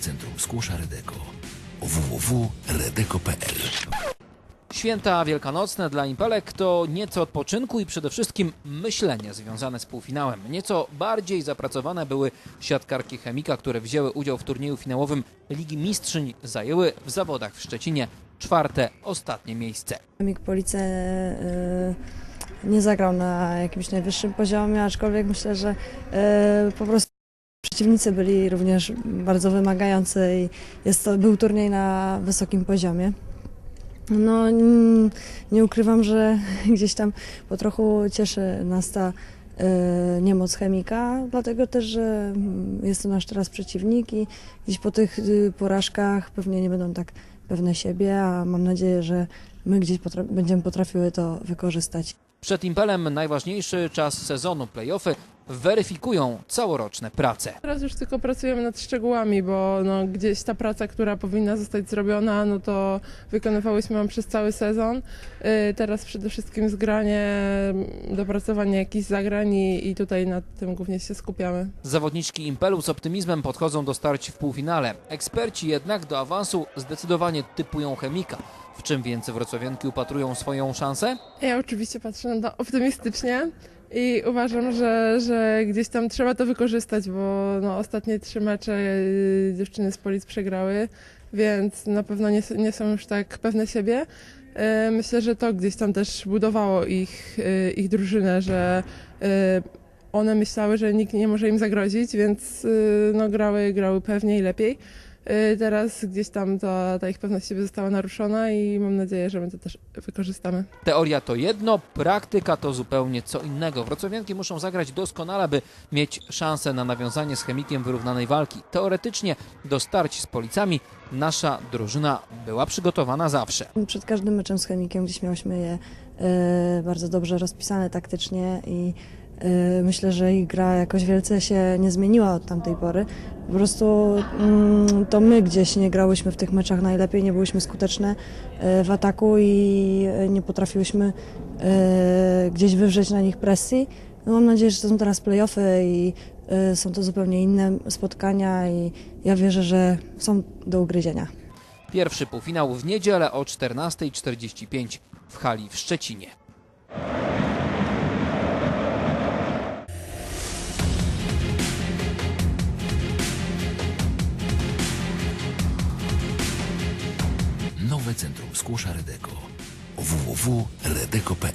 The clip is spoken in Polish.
Centrum Skłosza Redeko www.redeko.pl Święta wielkanocne dla Impelek to nieco odpoczynku i przede wszystkim myślenie związane z półfinałem. Nieco bardziej zapracowane były siatkarki Chemika, które wzięły udział w turnieju finałowym Ligi Mistrzyń. Zajęły w zawodach w Szczecinie czwarte, ostatnie miejsce. Mik Police y, nie zagrał na jakimś najwyższym poziomie, aczkolwiek myślę, że y, po prostu przeciwnicy byli również bardzo wymagający i jest to, był turniej na wysokim poziomie. No, nie ukrywam, że gdzieś tam po trochu cieszy nas ta y, niemoc chemika, dlatego też, że jest to nasz teraz przeciwnik i gdzieś po tych y, porażkach pewnie nie będą tak pewne siebie, a mam nadzieję, że my gdzieś potra- będziemy potrafiły to wykorzystać. Przed Impelem najważniejszy czas sezonu. Playoffy weryfikują całoroczne prace. Teraz już tylko pracujemy nad szczegółami, bo no, gdzieś ta praca, która powinna zostać zrobiona, no to wykonywałyśmy ją przez cały sezon. Yy, Teraz przede wszystkim zgranie, dopracowanie jakichś zagrań i, i tutaj nad tym głównie się skupiamy. Zawodniczki Impelu z optymizmem podchodzą do starć w półfinale. Eksperci jednak do awansu zdecydowanie typują chemika. W czym więc wrocławianki upatrują swoją szansę? Ja oczywiście patrzę na to optymistycznie i uważam, że, że gdzieś tam trzeba to wykorzystać, bo no, ostatnie trzy mecze yy, dziewczyny z Polic przegrały, więc na pewno nie, nie są już tak pewne siebie. Yy, Myślę, że to gdzieś tam też budowało ich, yy, ich drużynę, że one myślały, że nikt nie może im zagrozić, więc no, grały, grały pewniej i lepiej. Yy, Teraz gdzieś tam ta, ta ich pewność siebie została naruszona i mam nadzieję, że my to też wykorzystamy. Teoria to jedno, praktyka to zupełnie co innego. Wrocławianki muszą zagrać doskonale, by mieć szansę na nawiązanie z chemikiem wyrównanej walki. Teoretycznie do starć z policami nasza drużyna była przygotowana zawsze. Przed każdym meczem z chemikiem gdzieś miałyśmy je e, bardzo dobrze rozpisane taktycznie i myślę, że ich gra jakoś wielce się nie zmieniła od tamtej pory. Po prostu mm, to my gdzieś nie grałyśmy w tych meczach najlepiej, nie byłyśmy skuteczne e, w ataku i e, nie potrafiłyśmy gdzieś wywrzeć na nich presji. No, mam nadzieję, że to są teraz playoffy i są to zupełnie inne spotkania i ja wierzę, że są do ugryzienia. Pierwszy półfinał w niedzielę o 14.45 w hali w Szczecinie. Nowe Centrum Skłosza Redeko. Www.redeko.pl